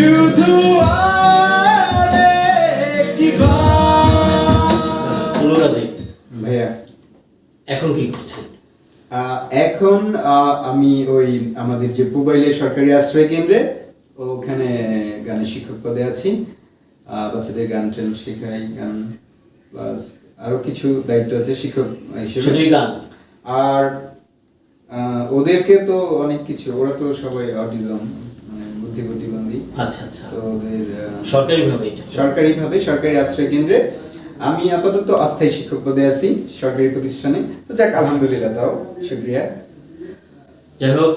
শুধু ভাইয়া। এখন কি করছেন? এখন আমি ওই আমাদের যে পুবাইলের সরকারি আশ্রয় কেন্দ্রে ওখানে গানের শিক্ষক পদে আছি। আহ, বাচ্চাদের গান টান শেখাই গান প্লাস আরও কিছু দায়িত্ব আছে শিক্ষক হিসেবে। গান? আর আহ, ওদেরকে তো অনেক কিছু ওরা তো সবাই অটিজম বুদ্ধি প্রতিবন্ধী। আচ্ছা আচ্ছা। তো ওদের সরকারিভাবে সরকারিভাবে সরকারি আশ্রয় কেন্দ্রে। আমি আপাতত অস্থায়ী শিক্ষক পদে আছি সরকারি প্রতিষ্ঠানে। তো যাক আলহামদুলিল্লাহ তাও শুক্রিয়া। যাই হোক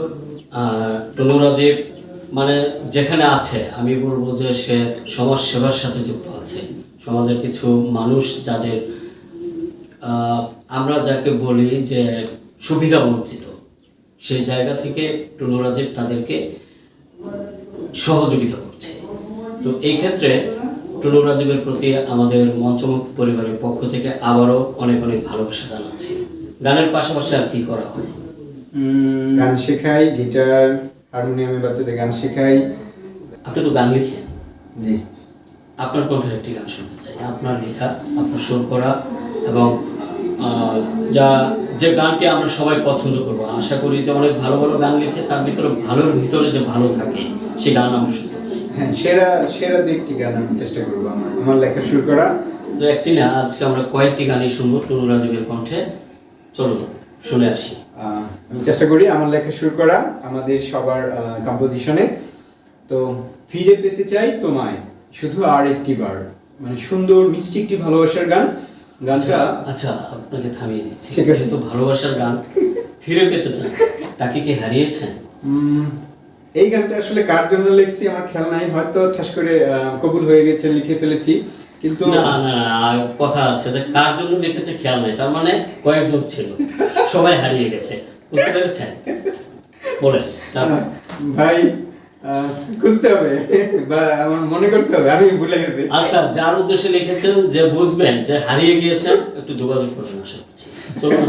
টনু রাজীব মানে যেখানে আছে আমি বলব যে সে সমাজ সেবার সাথে যুক্ত আছে। সমাজের কিছু মানুষ যাদের আহ, আমরা যাকে বলি যে সুবিধা বঞ্চিত। সেই জায়গা থেকে টনু রাজীব তাদেরকে সহযোগিতা করছে। তো এই ক্ষেত্রে টুনু রাজীবের প্রতি আমাদের মঞ্চমুখ পরিবারের পক্ষ থেকে আবারও অনেক অনেক ভালোবাসা জানাচ্ছি। গানের পাশাপাশি আর কি করা হয়? গান শেখাই গিটার হারমোনিয়ামে বাচ্চাদের গান শেখাই। আপনি তো গান লিখেন। জি। আপনার কণ্ঠের একটি গান শুনতে চাই। আপনার লেখা আপনার সুর করা এবং যা যে গানটি আমরা সবাই পছন্দ করব। আশা করি যে অনেক ভালো ভালো গান লিখে তার ভিতরে ভালোর ভিতরে যে ভালো থাকে সেই গান আমরা হ্যাঁ সেরা সেরা দু একটি গান আমি চেষ্টা করব আমার আমার লেখা শুরু করা। তো একটি না আজকে আমরা কয়েকটি গানই শুনব টুনু রাজীবের কণ্ঠে। চলো শুনে আসি। আমি চেষ্টা করি আমার লেখা শুরু করা আমাদের সবার কম্পোজিশনে তো ফিরে পেতে চাই তোমায় শুধু আর একটি বার। মানে সুন্দর মিষ্টি একটি ভালোবাসার গান। গানটা আচ্ছা আপনাকে থামিয়ে দিচ্ছি। ঠিক আছে। তো ভালোবাসার গান ফিরে পেতে চান তাকে কি হারিয়েছেন? এই গানটা আসলে কার জন্য লিখছি আমার খেয়াল নাই হয়তো ঠাস করে কবুল হয়ে গেছে লিখে ফেলেছি কিন্তু না না কথা আছে যে কার জন্য লিখেছে খেয়াল নাই তার মানে কয়েকজন ছিল সবাই হারিয়ে গেছে বুঝতে পেরেছেন? বলেন ভাই খুঁজতে হবে বা আমার মনে করতে হবে আমি ভুলে গেছি। আচ্ছা যার উদ্দেশ্যে লিখেছেন যে বুঝবেন যে হারিয়ে গিয়েছেন একটু যোগাযোগ করবেন আশা করছি চলুন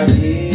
aqui.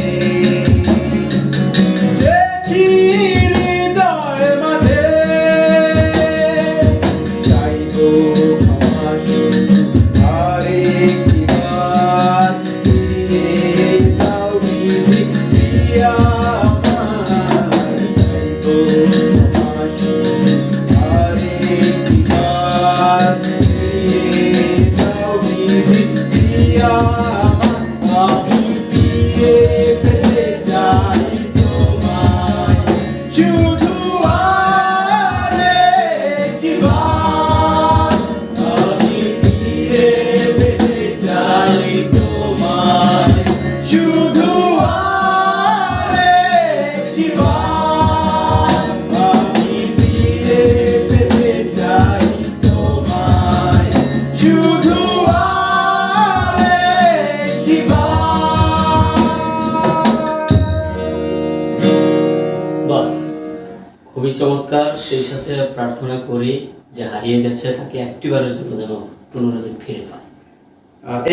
খুবই চমৎকার। সেই সাথে প্রার্থনা করি যে হারিয়ে গেছে তাকে একটিবারের জন্য যেন টুনুরাজিব ফিরে পায়।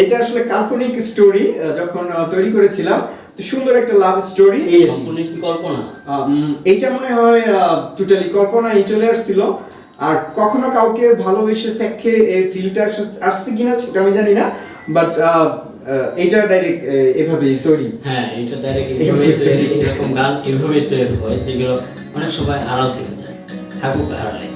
এটা আসলে কাল্পনিক স্টোরি যখন তৈরি করেছিলাম তো সুন্দর একটা লাভ স্টোরি সম্পূর্ণ কল্পনা? এইটা মনে হয় টোটালি কল্পনাই চলে আসছিল। আর কখনো কাউকে ভালোবেসে সেক্ষে এই ফিলটা আসছে কিনা সেটা আমি জানি না বাট এটা ডাইরেক্ট এভাবেই তৈরি। হ্যাঁ এটা ডাইরেক্ট এভাবেই তৈরি। এরকম গান এভাবেই তৈরি হয় যেগুলো অনেক সময় আড়াল থেকে যায় থাকুক আড়ালে